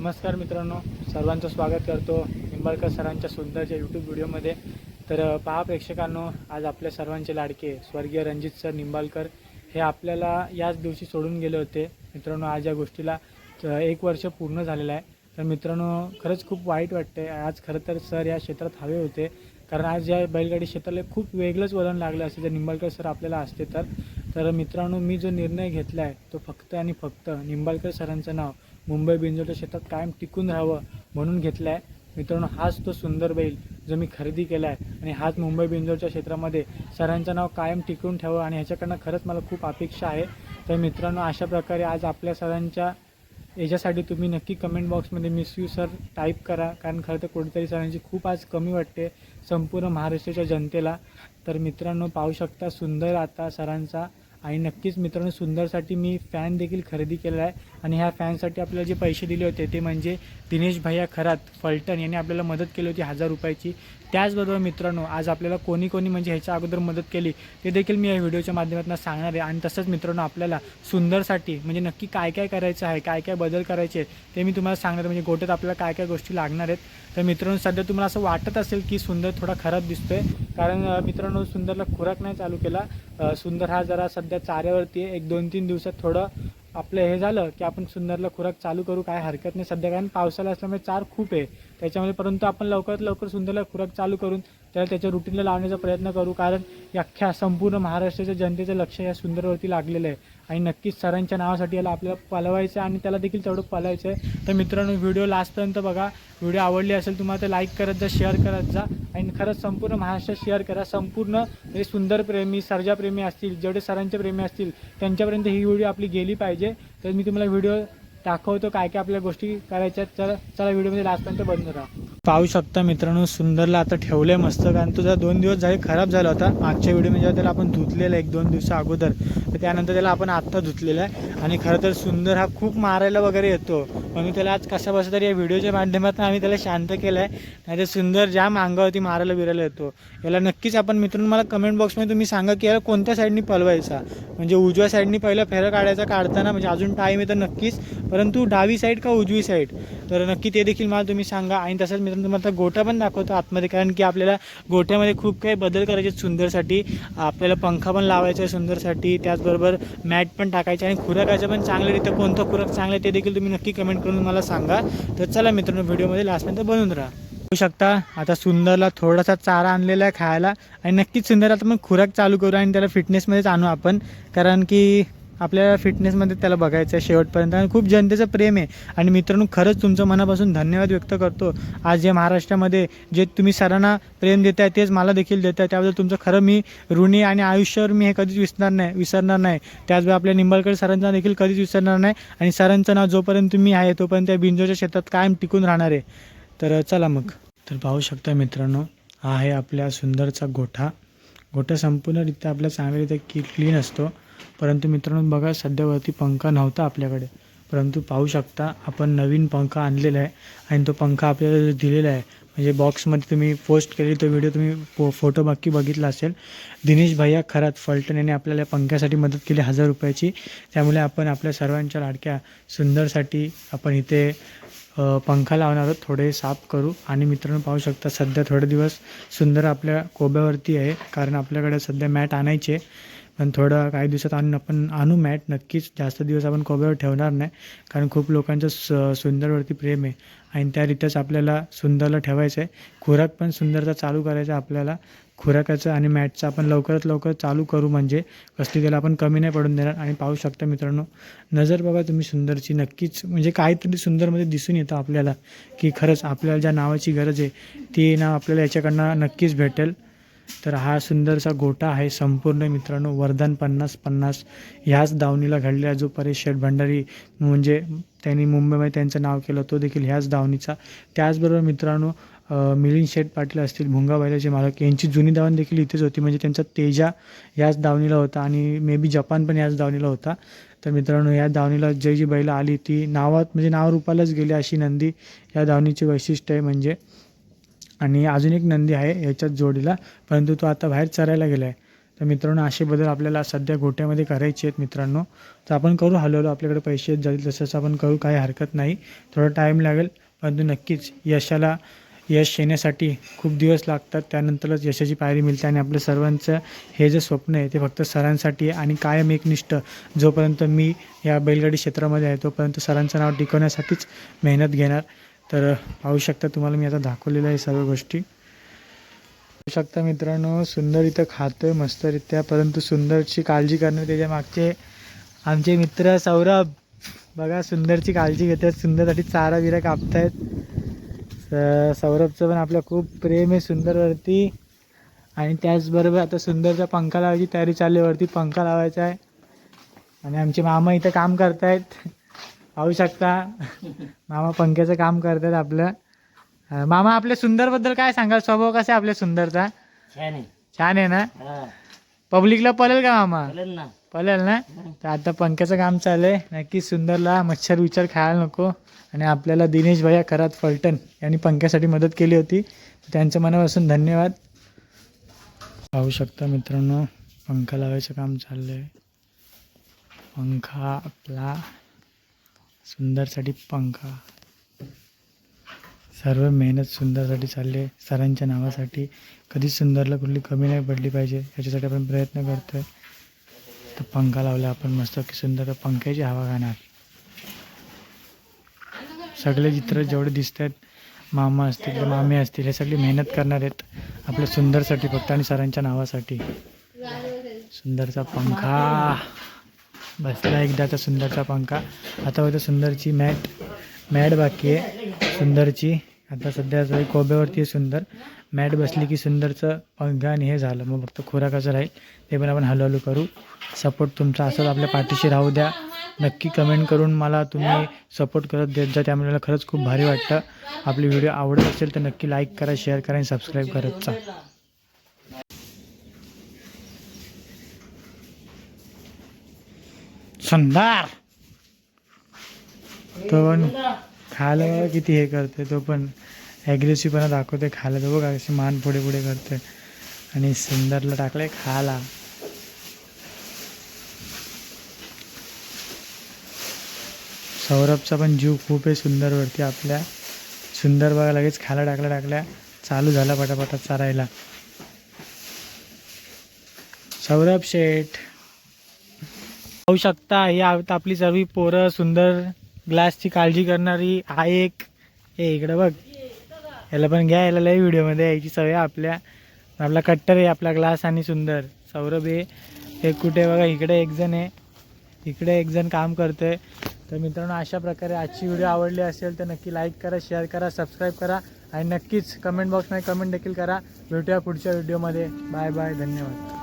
नमस्कार मित्रांनो सर्वांचं स्वागत करतो निंबाळकर सरांच्या सुंदरच्या यूट्यूब व्हिडिओमध्ये. तर पहा प्रेक्षकांनो आज आपल्या सर्वांचे लाडके स्वर्गीय रणजित सर निंबाळकर हे आपल्याला याच दिवशी सोडून गेले होते. मित्रांनो आज या गोष्टीला एक वर्ष पूर्ण झालेलं आहे. तर मित्रांनो खरंच खूप वाईट वाटते आज खरं तर सर या क्षेत्रात हवे होते. कारण आज या बैलगाडी क्षेत्राला खूप वेगळंच वळण लागलं असते. जर निंबाळकर सर आपल्याला असते तर. तर मित्रांनो मी जो निर्णय घेतला आहे तो फक्त आणि फक्त निंबाळकर सरांचं नाव. मुंबई बिंजोच्या क्षेत्रात कायम टिकून राहावं म्हणून घेतला आहे मित्रांनो हाच तो सुंदर बैल जो मी खरेदी केला आहे आणि हाच मुंबई बिंजोडच्या क्षेत्रामध्ये सरांचं नाव कायम टिकून ठेवावं आणि ह्याच्याकडनं खरंच मला खूप अपेक्षा आहे. तर मित्रांनो अशा प्रकारे आज आपल्या सरांच्या याच्यासाठी तुम्ही नक्की कमेंट बॉक्समध्ये मिस यू सर टाईप करा. कारण खरं तर कुठेतरी सरांची खूप आज कमी वाटते संपूर्ण महाराष्ट्राच्या जनतेला. तर मित्रांनो पाहू शकता सुंदर आता सरांचा आणि नक्कीच मित्रांनो सुंदरसाठी मी फॅन देखील खरेदी केलेला आहे. आणि ह्या फॅनसाठी आपल्याला जे पैसे दिले होते ते म्हणजे दिनेश भैया खरात फलटण यांनी आपल्याला मदत केली होती हजार रुपयाची. त्याचबरोबर मित्रांनो आज आपल्याला कोणी कोणी म्हणजे ह्याच्या अगोदर मदत केली ते देखील मी या व्हिडिओच्या माध्यमातून सांगणार आहे. आणि तसंच मित्रांनो आपल्याला सुंदरसाठी म्हणजे नक्की काय काय करायचं आहे काय काय बदल करायचे ते मी तुम्हाला सांगणार आहे. म्हणजे गोट्यात आपल्याला काय काय गोष्टी लागणार आहेत. तर मित्रांनो सध्या तुम्हाला असं वाटत असेल की सुंदर थोडा खराब दिसतोय. कारण मित्रांनो सुंदरला खुराक नाही चालू केला. सुंदर हा जरा सध्या चाऱ्यावरती आहे एक दोन तीन दिवसात थोडं आपलं हे झालं की आपण सुंदरला खुराक चालू करू काय हरकत नाही. सध्या कारण पावसाला असल्यामुळे चार खूप आहे. त्याच्यामुळे परंतु आपण लवकरात लवकर सुंदरला खुराक चालू करून त्याला त्याच्या रुटीनला लावण्याचा प्रयत्न करू. कारण या अख्ख्या संपूर्ण महाराष्ट्राच्या जनतेचं लक्ष या सुंदरवरती लागलेलं आहे. आणि नक्कीच सरांच्या नावासाठी याला आपल्याला पलवायचं आहे आणि त्याला देखील तेवढं पलायचं आहे. तर मित्रांनो व्हिडिओ लास्टपर्यंत बघा. व्हिडिओ आवडली असेल तुम्हाला तर लाईक करत जा शेअर करत जा. आणि खरंच संपूर्ण महाराष्ट्रात शेअर करा. संपूर्ण हे सुंदर प्रेमी सर्जाप्रेमी असतील जेवढे सरांचे प्रेमी असतील त्यांच्यापर्यंत ही व्हिडिओ आपली गेली पाहिजे. तर मी तुम्हाला व्हिडिओ दाखवतो काय काय आपल्या गोष्टी करायच्या आहेत. चला चला व्हिडिओमध्ये लास्टपर्यंत बंद राहा पाहू शकता मित्रांनो सुंदरला आता ठेवलंय मस्त कारण तुझा दोन दिवस झाले खराब झाला होता. मागच्या व्हिडिओमध्ये जेव्हा त्याला आपण धुतलेला एक दोन दिवसा अगोदर. तर त्यानंतर त्याला आपण आत्ता धुतलेला आहे. आणि खरं तर सुंदर हा खूप मारायला वगैरे येतो. म्हणून त्याला आज कसं बसं तरी या व्हिडिओच्या माध्यमातून आम्ही त्याला शांत केलं आहे नाही तर सुंदर जाम अंगावरती मारायला बिरायला येतो याला नक्कीच आपण मित्रांनो मला कमेंट बॉक्समध्ये तुम्ही सांगा की याला कोणत्या साईडनी पलवायचा म्हणजे उजव्या साईडनी पहिला फेरं काढायचा काढताना म्हणजे अजून टाईम आहे तर नक्कीच परंतु डावी साईड का उजवी साईड तर नक्की ते देखील मला तुम्ही सांगा. आणि तसंच मित्रांनो तुम्हाला गोटा पण दाखवतो आतमध्ये कारण की आपल्याला गोठ्यामध्ये खूप काही बदल करायचे आहेत सुंदरसाठी. आपल्याला पंखा पण लावायचा आहे सुंदरसाठी. त्याचबरोबर मॅट पण टाकायचे आणि खुराकाचं पण चांगल्यारीत्या कोणतं खुराक चांगलं आहे ते देखील तुम्ही नक्की कमेंट करून मला सांगा. तर चला मित्रांनो व्हिडिओमध्ये लास्टपर्यंत बनवून राहा. बघू शकता आता सुंदरला थोडासा चारा आणलेला आहे खायला. आणि नक्कीच सुंदर आता मग खुराक चालू करू आणि त्याला फिटनेसमध्येच आणू आपण. कारण की आपल्याला फिटनेसमध्ये त्याला बघायचं आहे शेवटपर्यंत. आणि खूप जनतेचं प्रेम आहे. आणि मित्रांनो खरंच तुमचं मनापासून धन्यवाद व्यक्त करतो. आज जे महाराष्ट्रामध्ये जे तुम्ही सरांना प्रेम देत आहे तेच मला देखील देत आहे त्याबद्दल तुमचं खरं मी ऋणी आणि आयुष्यावर मी हे कधीच विसरणार नाही विसरणार नाही. त्याचबरोबर आपल्या निंबाळकर सरांचा देखील कधीच विसरणार नाही. आणि सरांचं नाव जोपर्यंत मी आहे तोपर्यंत त्या बिंजोच्या क्षेत्रात कायम टिकून राहणार आहे. तर चला मग. तर पाहू शकता मित्रांनो हा आहे आपल्या सुंदरचा गोठा. गोठा संपूर्णरित्या आपल्या चांगल्यारित्या की क्लीन असतो. परंतु मित्रांनो बघा सध्यावरती पंखा नव्हता आपल्याकडे. परंतु पाहू शकता आपण नवीन पंखा आणलेला आहे आणि तो पंखा आपल्याला जो दिलेला आहे. म्हणजे बॉक्समध्ये तुम्ही पोस्ट केलेली तो व्हिडिओ तुम्ही फो फोटो बाकी बघितला असेल. दिनेश भैया खरात फलटण यांनी आपल्याला पंख्यासाठी मदत केली हजार रुपयाची. त्यामुळे आपण आपल्या सर्वांच्या लाडक्या सुंदरसाठी आपण इथे पंखा लावणार आहोत. थोडे साफ करू. आणि मित्रांनो पाहू शकता सध्या थोडे दिवस सुंदर आपल्या कोब्यावरती आहे. कारण आपल्याकडे सध्या मॅट आणायचे. पण थोडं काही दिवसात आणून आपण आणू मॅट नक्कीच. जास्त दिवस आपण कोब्यावर ठेवणार नाही कारण खूप लोकांचं स सुंदरवरती प्रेम आहे. आणि त्यारीत्याच आपल्याला सुंदरला ठेवायचं आहे खुराक पण सुंदरचा चालू करायचा आपल्याला. खुराकाचं आणि मॅटचं आपण लवकरात लवकर चालू करू म्हणजे कसली त्याला आपण कमी नाही पडून देणार. आणि पाहू शकता मित्रांनो नजर बघा तुम्ही सुंदरची नक्कीच. म्हणजे काहीतरी सुंदरमध्ये दिसून येतं आपल्याला की खरंच आपल्याला ज्या नावाची गरज आहे ती नाव आपल्याला याच्याकडनं नक्कीच भेटेल. तर हा सुंदरसा गोटा आहे संपूर्ण मित्रांनो वरदान पन्नास पन्नास. ह्याच दावणीला घडलेला जो परेश शेठ भंडारी म्हणजे त्यांनी मुंबईमध्ये त्यांचं नाव केलं तो देखील ह्याच दावणीचा. त्याचबरोबर मित्रांनो मिलिंद शेठ पाटील असतील भुंगा बैलाचे मालक यांची जुनी दावण देखील इथेच होती म्हणजे त्यांचा तेजा याच दावणीला होता आणि मे बी जपान पण याच दावणीला होता. तर मित्रांनो या दावणीला जे जी बैल आली ती नावात म्हणजे नावरूपालाच गेली अशी नंदी. या दावणीचे वैशिष्ट्य आहे म्हणजे आणि अजून एक नंदी आहे याच्याच जोडीला परंतु तो आता बाहेर चरायला गेला आहे तर मित्रांनो असे बदल आपल्याला सध्या गोट्यामध्ये करायचे आहेत मित्रांनो. तर आपण करू हळूहळू आपल्याकडे पैसे जाईल तसंच आपण करू काही हरकत नाही. थोडा टाईम लागेल परंतु नक्कीच यशाला यश येण्यासाठी खूप दिवस लागतात. त्यानंतरच यशाची पायरी मिळते आणि आपल्या सर्वांचं हे जे स्वप्न आहे ते फक्त सरांसाठी आहे. आणि कायम एकनिष्ठ जोपर्यंत मी या बैलगाडी क्षेत्रामध्ये आहे तोपर्यंत सरांचं नाव टिकवण्यासाठीच मेहनत घेणार. तर पाहू शकता तुम्हाला मी आता दाखवलेलं आहे सर्व गोष्टी. पाहू शकता मित्रांनो सुंदर इथं खातोय मस्तरित्या परंतु सुंदरची काळजी करणं त्याच्या मागचे आमचे मित्र सौरभ. बघा सुंदरची काळजी घेतात सुंदरसाठी चारा बिरा कापतायत. स- सौरभचं पण आपलं खूप प्रेम आहे सुंदरवरती. आणि त्याचबरोबर आता सुंदरचा पंखा लावायची तयारी चालल्यावरती वरती पंखा लावायचा आहे. आणि आमचे मामा इथं काम करतायत. पाहू शकता. मामा पंख्याचं काम करतात आपलं. मामा आपल्या सुंदरबद्दल काय सांगाल? स्वभाव कसा आपल्या सुंदरचा? छान आहे. ना? पब्लिकला पळेल का मामा? चालेल ना. पळेल ना? तर आता पंख्याचं काम चालू आहे नक्की सुंदरला मच्छर विचार खायला नको. आणि आपल्याला दिनेश भैया खरात फलटण यांनी पंख्यासाठी मदत केली होती. त्यांचं मनापासून धन्यवाद. पाहू शकता मित्रांनो पंखा लावायचं काम चाललं आहे पंखा आपला सुंदरसाठी पंखा. सर्व मेहनत सुंदरसाठी चालले सरांच्या नावासाठी कधीच सुंदरला कुठली कमी नाही पडली पाहिजे याच्यासाठी आपण प्रयत्न करतो आहे तर पंखा लावला आपण मस्त की सुंदर पंख्याची हवा खाणार सगळे चित्र जेवढे दिसत आहेत मामा असतील मामे असतील हे सगळे मेहनत करणार आहेत आपल्या सुंदरसाठी फक्त आणि सरांच्या नावासाठी. सुंदरचा पंखा. बसला एकदाचा सुंदरचा पंखा. आता होतं सुंदरची मॅट मॅट बाकी आहे. सुंदरची आता सध्या तरी कोब्यावरती आहे सुंदर. मॅट बसली की सुंदरचं पंखा आणि हे झालं. मग फक्त खुराकाचं राहील. ते पण आपण हळूहळू करू. सपोर्ट तुमचा असंच आपल्या पाठीशी राहू द्या. नक्की कमेंट करून मला तुम्ही सपोर्ट करत देत जा. त्यामुळे मला खरंच खूप भारी वाटतं. आपली व्हिडिओ आवडत असेल तर नक्की लाईक करा शेअर करा आणि सबस्क्राईब करत जा. सुंदर. तो पण खायला किती हे करते तो पण ॲग्रेसिव्हपणा दाखवते खायला. तो बघा कशी मान पुढे पुढे करते आणि सुंदरला टाकलंय खायला. सौरभचा पण जीव खूप आहे सुंदरवरती आपल्या. सुंदर बघा लगेच खायला टाकल्या टाकल्या चालू झाला पटापटा चारायला. सौरभ शेठ. पाहू शकता ही आपली सर्व पोरं सुंदर ग्लासची काळजी करणारी हा एक हे इकडं बघ. याला पण घ्या याला लई व्हिडिओमध्ये यायची सवय आपल्या. आपला कट्टर आहे आपला ग्लास आणि सुंदर. सौरभ आहे. हे कुठे बघा इकडे एक जण आहे. इकडे एक जण काम करतोय. तर मित्रांनो अशा प्रकारे आजची व्हिडिओ आवडली असेल तर नक्की लाईक करा शेअर करा सबस्क्राईब करा आणि नक्कीच कमेंट बॉक्समध्ये कमेंट देखील करा. भेटूया पुढच्या व्हिडिओमध्ये बाय बाय धन्यवाद.